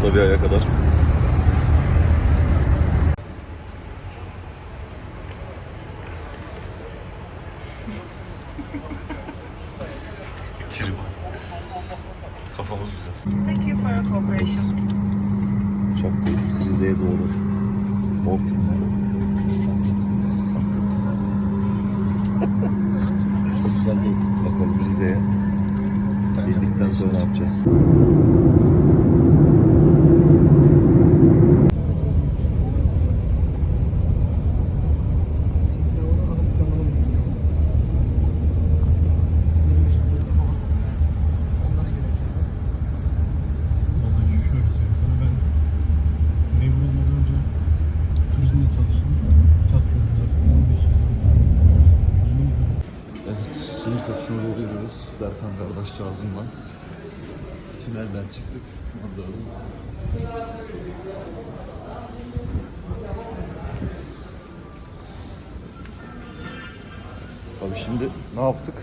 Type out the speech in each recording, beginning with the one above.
Sabiha'ya kadar. Tribo. Kafamız güzel. Thank you for your cooperation. Uçaktayız Rize'ye doğru. Filmleri. Çok güzel değil. Bakalım Rize'ye. Bildikten sonra ne yapacağız? Vallahi şu şöyle söyleyeyim sana ben memur olmadan önce turizmde çalıştım. Çalışıyordum da 15 yıl. Yemin ediyorum. Evet, sınır kapısına doğru yürüyoruz. Berkan kardeşcağızımla. Tünelden çıktık. Manzaralı. Abi şimdi ne yaptık?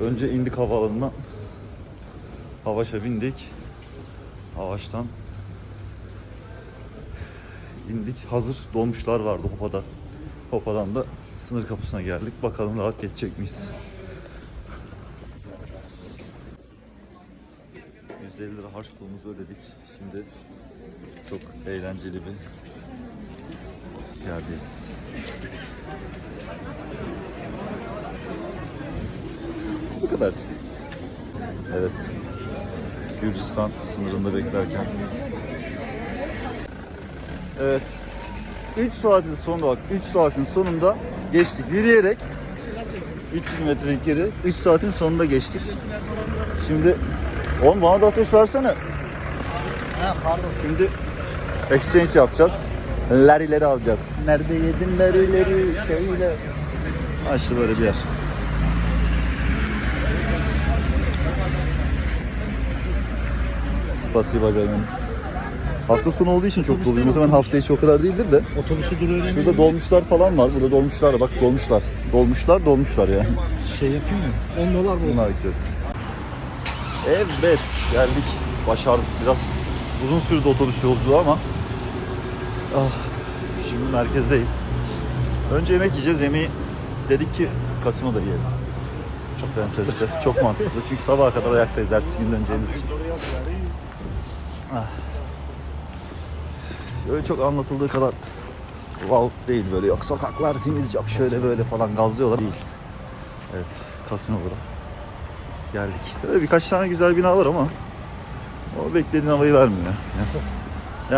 Önce indik havaalanına. Havaş'a bindik. Havaş'tan indik. Hazır dolmuşlar vardı Hopa'da. Hopa'dan da sınır kapısına geldik. Bakalım rahat geçecek miyiz? 150 lira harç pulumuzu ödedik. Şimdi çok eğlenceli bir yerdeyiz. Bu kadar. Evet. Gürcistan sınırında beklerken. Evet. 3 saatin sonunda bak 3 saatin sonunda geçtik yürüyerek 300 metre geri 3 saatin sonunda geçtik. Şimdi oğlum bana da ateş versene. Ha pardon. Şimdi exchange yapacağız. Larileri alacağız. Nerede yedin larileri şöyle. İşte böyle bir yer. Spasiba canım. Hafta sonu olduğu için çok doluyum. Muhtemelen hafta içi o kadar değildir de. Otobüsü duruyor Şurada dolmuşlar falan var. Burada dolmuşlar. Bak dolmuşlar. Dolmuşlar dolmuşlar yani. Şey yapayım mı? 10 dolar bu. Bunu açacağız. Evet geldik. Başardık. Biraz uzun sürdü otobüs yolculuğu ama ah, şimdi merkezdeyiz. Önce yemek yiyeceğiz. Yemeği dedik ki kasinoda yiyelim. Çok prensesli, çok mantıklı. Çünkü sabaha kadar ayaktayız ertesi gün döneceğimiz için. Ah. Öyle çok anlatıldığı kadar wow değil böyle yok sokaklar temiz yok şöyle böyle falan gazlıyorlar değil. Evet kasinolara geldik. Böyle birkaç tane güzel bina var ama o beklediğin havayı vermiyor. Yani,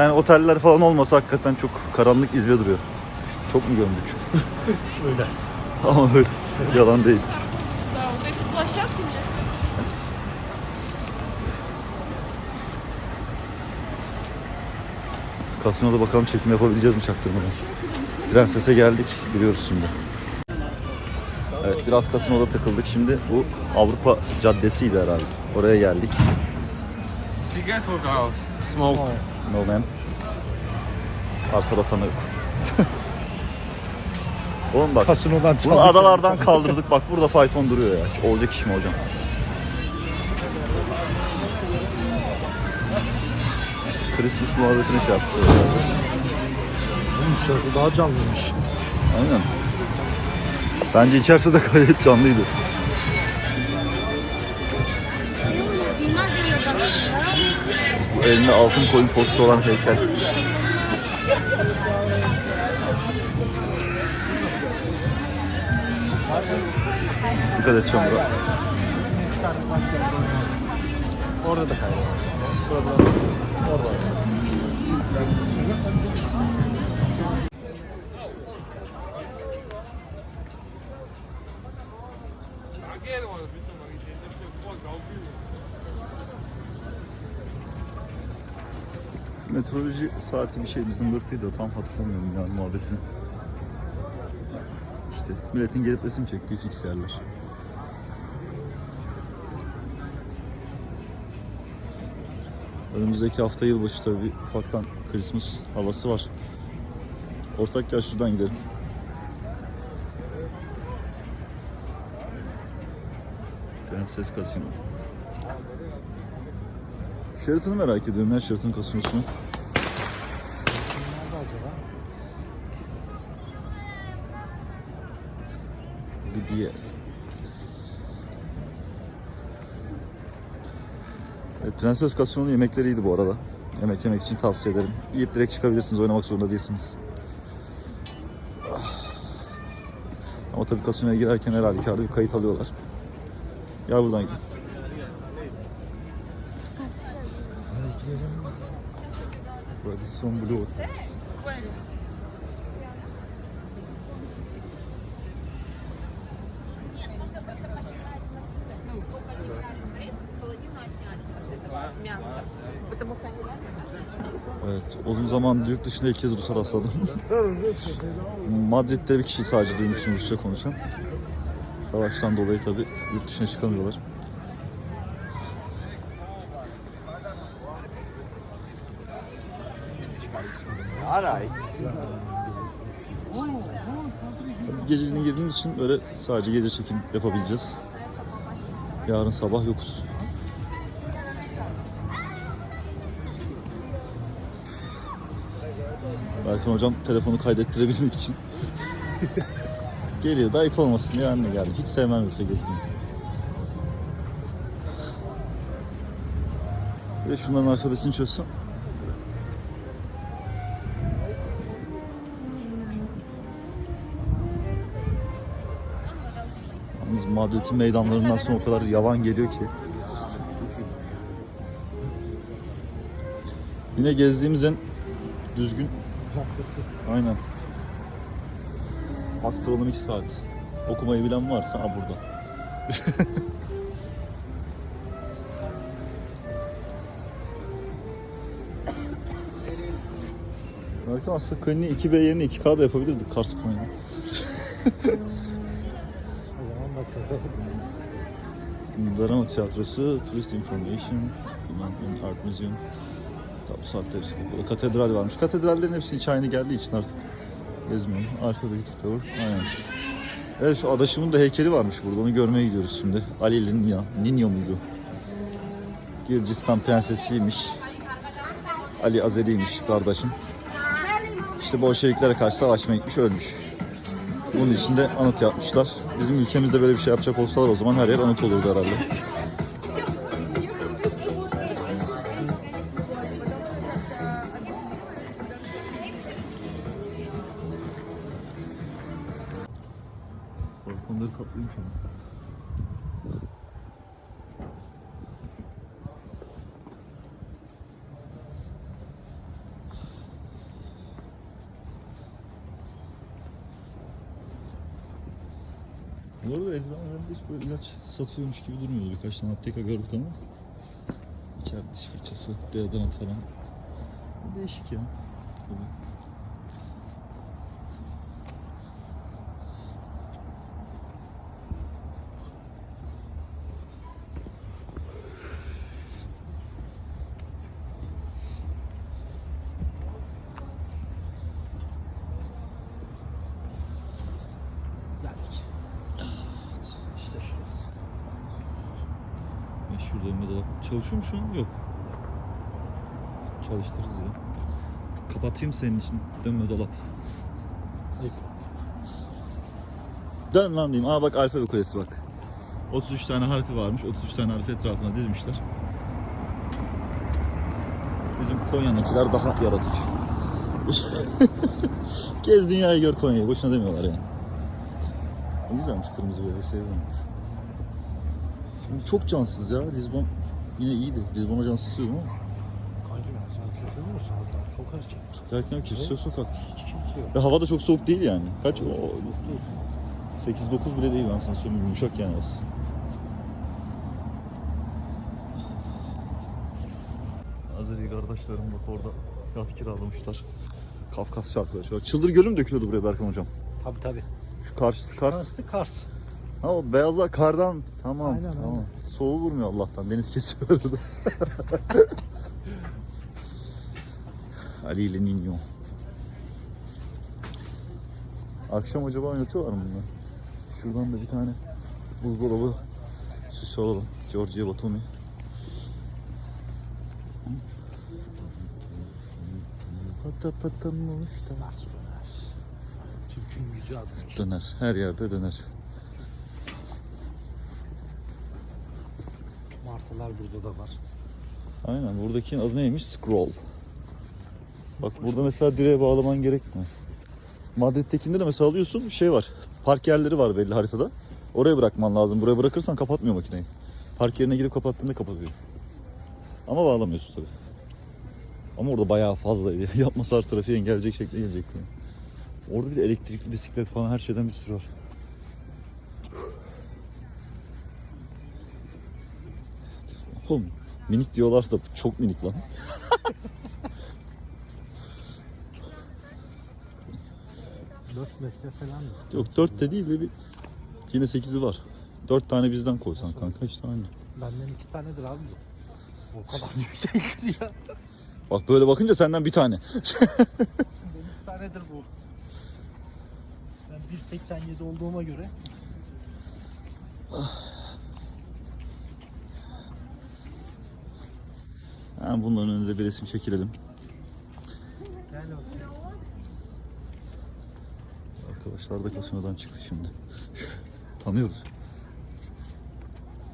yani oteller falan olmasa hakikaten çok karanlık izbe duruyor. Çok mu gömdük? Öyle. ama öyle. Yalan değil. Kasinoda bakalım çekim yapabileceğiz mi çaktırmadan. Prenses'e geldik. Giriyoruz şimdi. Biraz kasinoda takıldık. Şimdi bu Avrupa Caddesi'ydi herhalde. Oraya geldik. Cigarette or house? Smoke. No man. Arsada sana yok. Oğlum bak. Kasinodan Bunu çaldık. adalardan kaldırdık. Bak burada fayton duruyor ya. Hiç olacak iş mi hocam? Christmas muhabbetini şey yapmışlar. Oğlum şarkı daha canlıymış. Aynen. Bence içerisi de gayet canlıydı. Bu elinde altın koyun postu olan heykel. Dikkat et çamura. Orada da kayboldu. Orada. Meteoroloji saati bir şey bir zımbırtıydı tam hatırlamıyorum yani muhabbetini. İşte milletin gelip resim çektiği fix yerler. Önümüzdeki hafta yılbaşı tabii ufaktan Christmas havası var. Ortak gel şuradan gidelim. Prenses Casino. Sheraton'u merak ediyorum ya Sheraton kasinosunu. Nerede acaba? Bir diye. Evet, Prenses Casino'nun yemekleri iyiydi bu arada. Yemek yemek için tavsiye ederim. Yiyip direkt çıkabilirsiniz, oynamak zorunda değilsiniz. Ah. Ama tabii kasinoya girerken her halükarda bir kayıt alıyorlar. Gel buradan gidelim. Radisson Blue. этого мяса. Потому что они Evet, uzun zaman yurt dışında ilk kez Rus'a rastladım. Madrid'de bir kişi sadece duymuştum Rusça konuşan. Savaştan dolayı tabii yurt dışına çıkamıyorlar. Tabii geceliğine girdiğimiz için böyle sadece gece çekim yapabileceğiz. Yarın sabah yokuz. Berkan hocam telefonu kaydettirebilmek için. Geliyor da olmasın diye anne geldi. Hiç sevmem yoksa gezmeyi. Bir de şunların alfabesini çözsem. Yalnız Madrid'in meydanlarından sonra o kadar yavan geliyor ki. Yine gezdiğimiz en düzgün Aynen. Astronomik saat. Okumayı bilen varsa ha burada. Belki aslında Köln'i 2B yerine 2K da yapabilirdik Kars Köln'i. O zaman bakalım. Drama Tiyatrosu, Tourist Information, Bilmem Art Museum. Bu saatte hepsi kapalı. Katedral varmış. Katedrallerin hepsinin hiç aynı geldiği için artık gezmiyorum. Alfabetik Tower. Aynen. Evet şu adaşımın da heykeli varmış burada. Onu görmeye gidiyoruz şimdi. Ali Linya. Ninyo muydu? Gürcistan prensesiymiş. Ali Azeri'ymiş kardeşim. İşte Bolşeviklere karşı savaşmaya gitmiş ölmüş. Bunun için de anıt yapmışlar. Bizim ülkemizde böyle bir şey yapacak olsalar o zaman her yer anıt olurdu herhalde. Balkonları tatlıymış ama. Bu arada eczanelerinde hiç böyle ilaç satıyormuş gibi durmuyordu. Birkaç tane apteka gördük ama. İçeride diş fırçası, deodorant falan. Değişik ya. Tabii. Geldik. İşte şurası. Çalışıyor mu şu an? Yok. Çalıştırırız ya. Kapatayım senin için dönme dolap. Ayıp. Dön lan diyeyim. Aa bak alfabe kulesi bak. 33 tane harfi varmış. 33 tane harfi etrafına dizmişler. Bizim Konya'dakiler daha yaratıcı. Gez dünyayı gör Konya'yı. Boşuna demiyorlar yani. Ne güzelmiş kırmızı böyle seviyorum. Şimdi çok cansız ya. Lisbon yine iyiydi. Lisbon'a cansız diyordum ama. Kanki ben sana bir şey söyleyeyim mi? Saatler çok erken. Çok erken kimse yok sokakta. Hiç kimse yok. Ve hava da çok soğuk değil yani. Kaç? O, Yok değil. 8-9 bile değil ben sana söyleyeyim. Yumuşak yani aslında. Azeri kardeşlerim bak orada yat kiralamışlar. Kafkas şarkıları. Şu Çıldır Gölü mü dökülüyordu buraya Berkan hocam? Tabii tabii. Şu karşısı Kars. Kars'ı Kars. Ha o beyazlar kardan. Tamam Aynen, tamam. aynen. Soğuğu vurmuyor Allah'tan. Deniz kesiyor. Ali ile Nino. Akşam acaba oynatıyorlar mı bunlar? Şuradan da bir tane buzdolabı süsü alalım. Giorgio Batumi. Pata pata mı? Döner. Türk'ün gücü adlı. Döner. Her yerde döner. Martılar burada da var. Aynen buradaki adı neymiş? Scroll. Bak burada mesela direğe bağlaman gerekmiyor. Madrid'dekinde de mesela alıyorsun şey var. Park yerleri var belli haritada. Oraya bırakman lazım. Buraya bırakırsan kapatmıyor makineyi. Park yerine girip kapattığında kapatıyor. Ama bağlamıyorsun tabii. Ama orada bayağı fazlaydı. Yapmasa trafiği engelleyecek şekilde gelecek. Orada bir de elektrikli bisiklet falan her şeyden bir sürü var. Oğlum minik diyorlar da çok minik lan. Dört metre falan mı? Yok 4 de değil de bir yine 8'i var. 4 tane bizden koysan kanka işte aynı. Benden iki tanedir abi. O kadar büyük değildir ya. Bak böyle bakınca senden bir tane. Benim iki tanedir bu. Ben 1.87 olduğuma göre Ha, bunların önünde bir resim çekilelim. Arkadaşlar da kasinodan çıktı şimdi. Tanıyoruz.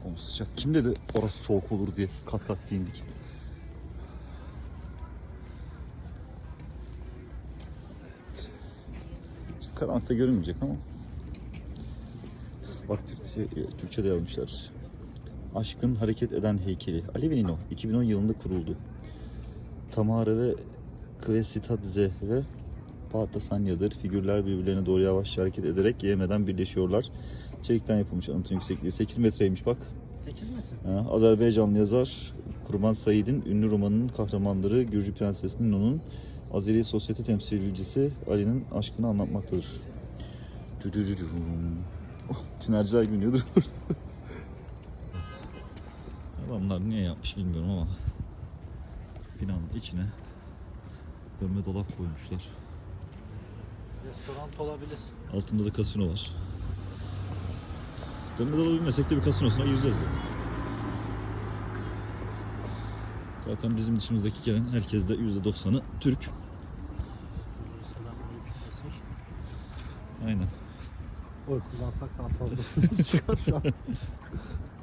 Oğlum sıcak. Kim dedi orası soğuk olur diye kat kat giyindik. Evet. Karanlıkta görünmeyecek ama. Bak Türkçe, Türkçe de yazmışlar. Aşkın hareket eden heykeli. Alevinino 2010 yılında kuruldu. Tamara ve Kvesitadze ve Patasanya'dır. Figürler birbirlerine doğru yavaşça hareket ederek yemeden birleşiyorlar. Çelikten yapılmış anıtın yüksekliği 8 metreymiş bak. 8 metre. Ha, Azerbaycanlı yazar Kurban Said'in ünlü romanının kahramanları Gürcü Prensesi Nino'nun Azeri sosyete temsilcisi Ali'nin aşkını anlatmaktadır. Oh, Tinerciler gibi. Adamlar niye yapmış bilmiyorum ama binanın içine dönme dolap koymuşlar. Restoran olabilir. Altında da kasino var. Dönme dolabı bilmesek de bir kasinosuna gireceğiz. ya. Zaten bizim dışımızdaki gelen herkes de %90'ı Türk. Aynen. Oy kullansak daha fazla çıkar şu an.